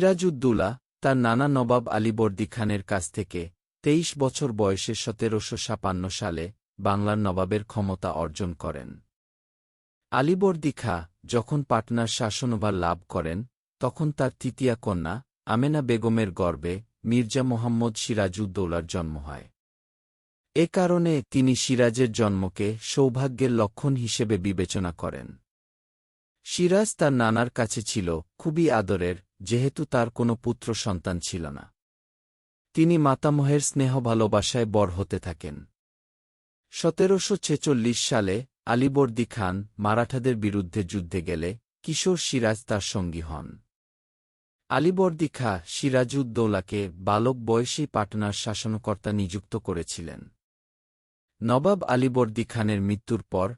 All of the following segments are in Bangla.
সিরাজউদ্দৌলা তার নানা নবাব আলীবর্দী খানের কাছ থেকে তেইশ বছর বয়সে সতেরোশো সাপান্ন সালে বাংলার নবাবের ক্ষমতা অর্জন করেন। আলীবর্দী খা যখন পাটনার শাসনভার লাভ করেন, তখন তার তৃতীয়া কন্যা আমেনা বেগমের গর্বে মির্জা মোহাম্মদ সিরাজউদ্দৌলার জন্ম হয়। এ কারণে তিনি সিরাজের জন্মকে সৌভাগ্যের লক্ষণ হিসেবে বিবেচনা করেন। সিরাজ তার নানার কাছে ছিল, খুবই আদরের, যেহেতু তার কোনো পুত্র সন্তান ছিল না। তিনি মাতামহের স্নেহ ভালোবাসায় বর হতে থাকেন। সতেরোশো ছেচল্লিশ সালে আলীবর্দী খান মারাঠাদের বিরুদ্ধে যুদ্ধে গেলে কিশোর সিরাজ তার সঙ্গী হন। আলীবর্দী খা সিরাজউদ্দৌলাকে বালক বয়সী পাটনার শাসনকর্তা নিযুক্ত করেছিলেন। নবাব আলীবর্দী খানের মৃত্যুর পর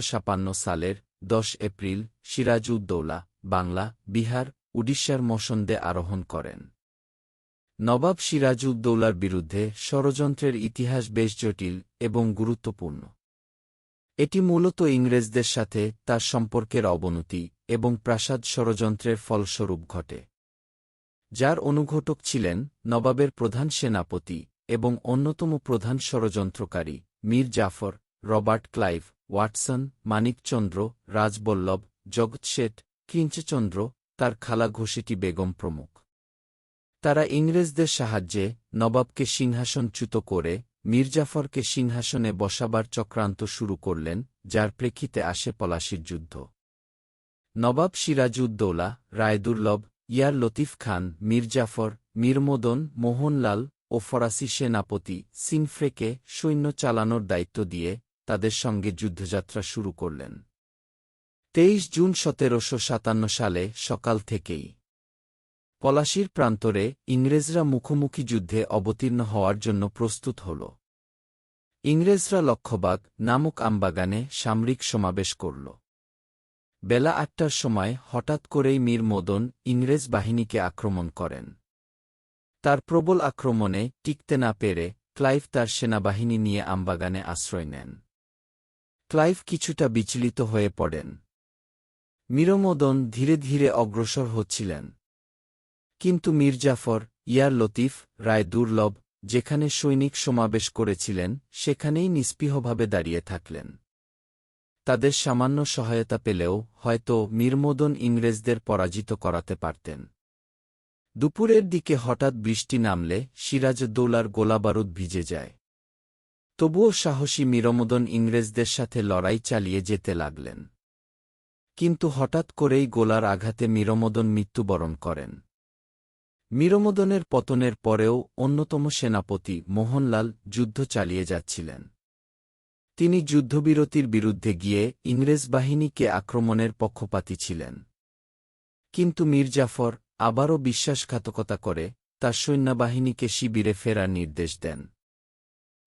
সাপান্ন সালের দশ এপ্রিল, সিরাজউদ্দৌলা, বাংলা, বিহার, উড়িষ্যার মসন্দে আরোহণ করেন। নবাব সিরাজউদ্দৌলার বিরুদ্ধে ষড়যন্ত্রের ইতিহাস বেশ জটিল এবং গুরুত্বপূর্ণ। এটি মূলত ইংরেজদের সাথে তার সম্পর্কের অবনতি এবং প্রাসাদ ষড়যন্ত্রের ফলস্বরূপ ঘটে। যার অনুঘটক ছিলেন নবাবের প্রধান সেনাপতি এবং অন্যতম প্রধান ষড়যন্ত্রকারী Mir Jafar Robert Clive, Watson Manikchandra Rajballabh, Jagat Seth কিঞ্চচন্দ্র তার খালা ঘোষেটি বেগম প্রমুখ। তারা ইংরেজদের সাহায্যে নবাবকে সিংহাসনচ্যুত করে মীরজাফরকে সিংহাসনে বসাবার চক্রান্ত শুরু করলেন, যার প্রেক্ষিতে আসে পলাশির যুদ্ধ। নবাব সিরাজউদ্দৌলা, রায়দুর্লভ, ইয়ার লতিফ খান মীরজাফর মীরমদন মোহনলাল ও ফরাসি সেনাপতি সিনফ্রেকে সৈন্য চালানোর দায়িত্ব দিয়ে তাদের সঙ্গে যুদ্ধযাত্রা শুরু করলেন। তেইশ জুন সতেরোশো সাতান্ন সালে সকাল থেকেই। পলাশির প্রান্তরে ইংরেজরা মুখোমুখি যুদ্ধে অবতীর্ণ হওয়ার জন্য প্রস্তুত হল। ইংরেজরা লক্ষ্যবাগ নামক আমবাগানে সামরিক সমাবেশ করল। বেলা আটটার সময় হঠাৎ করেই মীর মদন ইংরেজ বাহিনীকে আক্রমণ করেন। তার প্রবল আক্রমণে টিকতে না পেরে ক্লাইভ তার সেনাবাহিনী নিয়ে আমবাগানে আশ্রয় নেন। ক্লাইভ কিছুটা বিচলিত হয়ে পড়েন। মীরমদন ধীরে ধীরে অগ্রসর হচ্ছিলেন। কিন্তু মীরজাফর, ইয়ার লতিফ, রায় দুর্লভ, যেখানে সৈনিক সমাবেশ করেছিলেন, সেখানেই নিস্পৃহভাবে দাঁড়িয়ে থাকলেন। তাদের সামান্য সহায়তা পেলেও হয়তো মীরমদন ইংরেজদের পরাজিত করাতে পারতেন। দুপুরের দিকে হঠাৎ বৃষ্টি নামলে সিরাজদ্দৌলার গোলাবারুদ ভিজে যায়। তবুও সাহসী মীরমদন ইংরেজদের সাথে লড়াই চালিয়ে যেতে লাগলেন। কিন্তু হঠাৎ করেই গোলার আঘাতে মীরমদন মৃত্যুবরণ করেন। মীরমদনের পতনের পরেও অন্যতম সেনাপতি মোহনলাল যুদ্ধ চালিয়ে যাচ্ছিলেন। তিনি যুদ্ধবিরতির বিরুদ্ধে গিয়ে ইংরেজ বাহিনীকে আক্রমণের পক্ষপাতী ছিলেন। কিন্তু মীরজাফর আবারও বিশ্বাসঘাতকতা করে তার সৈন্যবাহিনীকে শিবিরে ফেরার নির্দেশ দেন।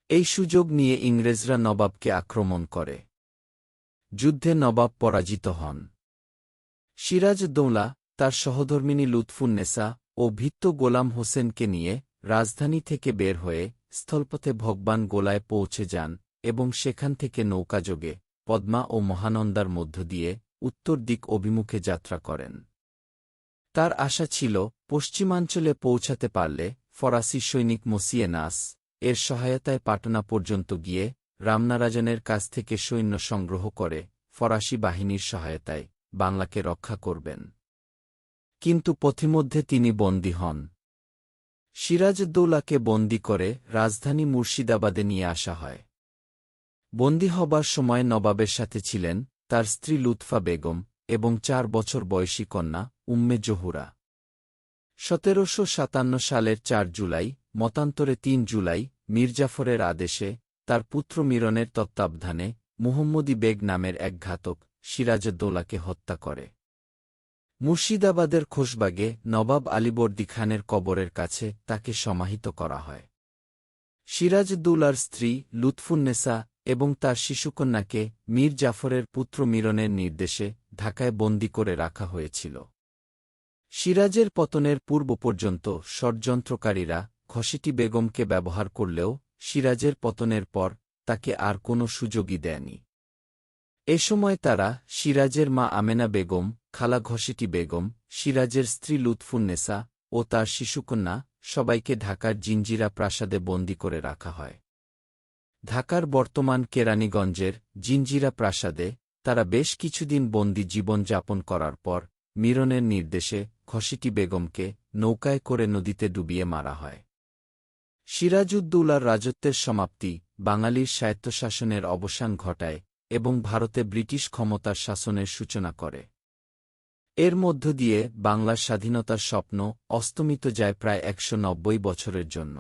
এই সুযোগ নিয়ে ইংরেজরা নবাবকে আক্রমণ করে। যুদ্ধে নবাব পরাজিত হন। সিরাজ সিরাজদৌলা তার সহধর্মিনী লুৎফুন্নেসা ও ভিত্ত গোলাম হোসেনকে নিয়ে রাজধানী থেকে বের হয়ে স্থলপথে ভগবান গোলায় পৌঁছে যান এবং সেখান থেকে নৌকাযোগে পদ্মা ও মহানন্দার মধ্য দিয়ে উত্তর দিক অভিমুখে যাত্রা করেন। তার আশা ছিল, পশ্চিমাঞ্চলে পৌঁছাতে পারলে ফরাসি সৈনিক মসিয়ে নাস এর সহায়তায় পাটনা পর্যন্ত গিয়ে রামনারাজনের কাছ থেকে সৈন্য সংগ্রহ করে ফরাসি বাহিনীর সহায়তায় বাংলাকে রক্ষা করবেন। কিন্তু পথিমধ্যে তিনি বন্দী হন। সিরাজদ্দৌলাকে বন্দী করে রাজধানী মুর্শিদাবাদে নিয়ে আসা হয়। বন্দী হবার সময় নবাবের সাথে ছিলেন তার স্ত্রী লুৎফা বেগম এবং চার বছর বয়সী কন্যা উম্মে জহুরা। সতেরোশো সাতান্ন সালের চার জুলাই মতান্তরে তিন জুলাই মীরজাফরের আদেশে, তার পুত্র মিরনের তত্ত্বাবধানে, মুহম্মদী বেগ নামের এক ঘাতক সিরাজদ্দৌলাকে হত্যা করে। মুর্শিদাবাদের খোশবাগে নবাব আলীবর্দী খানের কবরের কাছে তাকে সমাহিত করা হয়। সিরাজদৌলার স্ত্রী লুৎফুন্নেসা এবং তার শিশুকন্যাকে মীর জাফরের পুত্র মিরনের নির্দেশে ঢাকায় বন্দী করে রাখা হয়েছিল। সিরাজের পতনের পূর্ব পর্যন্ত ষড়যন্ত্রকারীরা খসিটি বেগমকে ব্যবহার করলেও সিরাজের পতনের পর তাকে আর কোনো সুযোগই দেয়নি। এ সময় তারা সিরাজের মা আমেনা বেগম, খালা ঘসিটি বেগম, সিরাজের স্ত্রী লুৎফুন্নেসা ও তার শিশুকন্যা সবাইকে ঢাকার জিঞ্জিরা প্রাসাদে বন্দী করে রাখা হয়। ঢাকার বর্তমান কেরানীগঞ্জের জিঞ্জিরা প্রাসাদে তারা বেশ কিছুদিন বন্দি জীবন যাপন করার পর মিরনের নির্দেশে খসিটি বেগমকে নৌকায় করে নদীতে ডুবিয়ে মারা হয়। সিরাজউদ্দৌলার রাজত্বের সমাপ্তি বাঙালির স্বায়ত্তশাসনের অবসান ঘটায় এবং ভারতে ব্রিটিশ ক্ষমতার শাসনের সূচনা করে। এর মধ্য দিয়ে বাংলার স্বাধীনতার স্বপ্ন অস্তমিত যায় প্রায় একশো নব্বই বছরের জন্য।